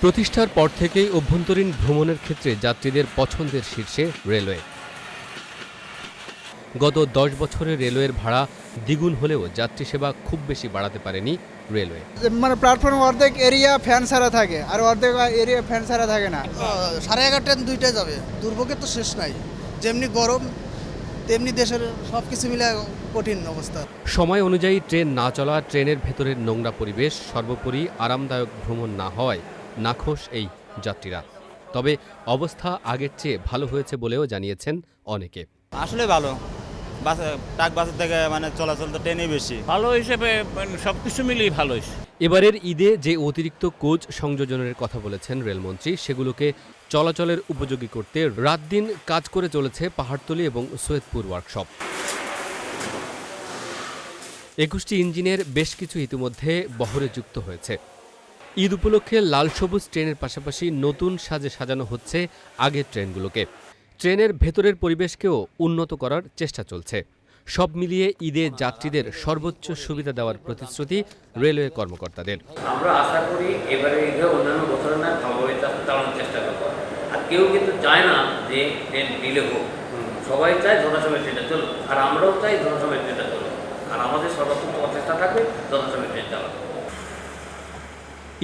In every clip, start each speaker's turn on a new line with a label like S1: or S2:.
S1: প্রতিষ্ঠার পর থেকেই অভ্যন্তরীণ ভ্রমণের ক্ষেত্রে যাত্রীদের পছন্দের শীর্ষে রেলওয়ে। গত দশ বছরে রেলওয়ের ভাড়া দ্বিগুণ হলেও যাত্রী সেবা খুব বেশি বাড়াতে পারেনি রেলওয়ে।
S2: মানে প্ল্যাটফর্ম অর্ধেক এরিয়া ফ্যান ছাড়া থাকে আর অর্ধেক এরিয়া ফ্যান ছাড়া থাকে না।
S3: সাড়ে এগারোটা দুইটায় যাবে। দুর্ভোগের তো শেষ নাই। যেমনি গরম তেমনি দেশের সব কিছু মিলে কঠিন অবস্থা।
S1: সময় অনুযায়ী ট্রেন না চলা ট্রেনের ভেতরের নোংরা পরিবেশ সর্বোপরি আরামদায়ক ভ্রমণ না হওয়ায় নাখোশ এই যাত্রীরা। তবে অবস্থা আগের চেয়ে ভালো হয়েছে বলেও জানিয়েছেন অনেকে।
S4: আসলে ভালো। বাস টাক বাসের থেকে মানে চলাচল তো ট্রেনই বেশি।
S5: ভালো হিসেবে সব কিছু মিলিয়ে ভালো
S1: এবারের ঈদে যে অতিরিক্ত কোচ সংযোজনের কথা বলেছেন রেলমন্ত্রী সেগুলোকে চলাচলের উপযোগী করতে রাত দিন কাজ করে চলেছে পাহাড়তলি এবং সৈয়দপুর ওয়ার্কশপ। একুশটি ইঞ্জিনের বেশ কিছু ইতিমধ্যে বহরে যুক্ত হয়েছে। ঈদ উপলক্ষে লাল সবুজ ট্রেনের পাশাপাশি নতুন সাজে সাজানো হচ্ছে আগের ট্রেনগুলোকে। ট্রেনের ভেতরের পরিবেশকেও উন্নত করার চেষ্টা চলছে। সব মিলিয়ে ঈদে যাত্রীদের সর্বোচ্চ সুবিধা দেওয়ার প্রতিশ্রুতি রেলওয়ে কর্মকর্তাদের।
S6: আমরা আশা করি এবারে ঈদে অন্যান্য বছরের চেষ্টা করব। আর কেউ কিন্তু চায় না যে ট্রেন ডিলে হোক। সবাই চায় ট্রেনটা চলুক। আর আমরাও চাই ট্রেনটা চলুক। আর আমাদের থাকবে ট্রেন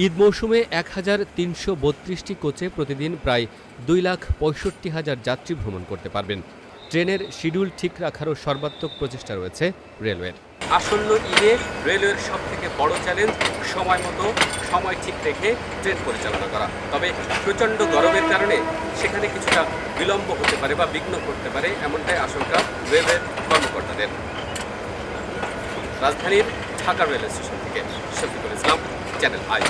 S1: ঈদ মৌসুমে এক হাজার তিনশো বত্রিশটি কোচে প্রতিদিন প্রায় দুই লাখ পঁয়ষট্টি হাজার যাত্রী ভ্রমণ করতে পারবেন। ট্রেনের শিডিউল ঠিক রাখারও সর্বাত্মক প্রচেষ্টা রয়েছে রেলওয়ের। আসন্ন ঈদে রেলওয়ের সব থেকে বড় চ্যালেঞ্জ সময় মতো সময় ঠিক রেখে ট্রেন পরিচালনা করা। তবে প্রচণ্ড গরমের কারণে সেখানে কিছুটা বিলম্ব হতে পারে বা বিঘ্ন করতে পারে এমনটাই আশঙ্কা রেলওয়ের কর্মকর্তাদের। রাজধানীর ঢাকা রেল স্টেশন থেকে শফিকুল ইসলাম। Channel I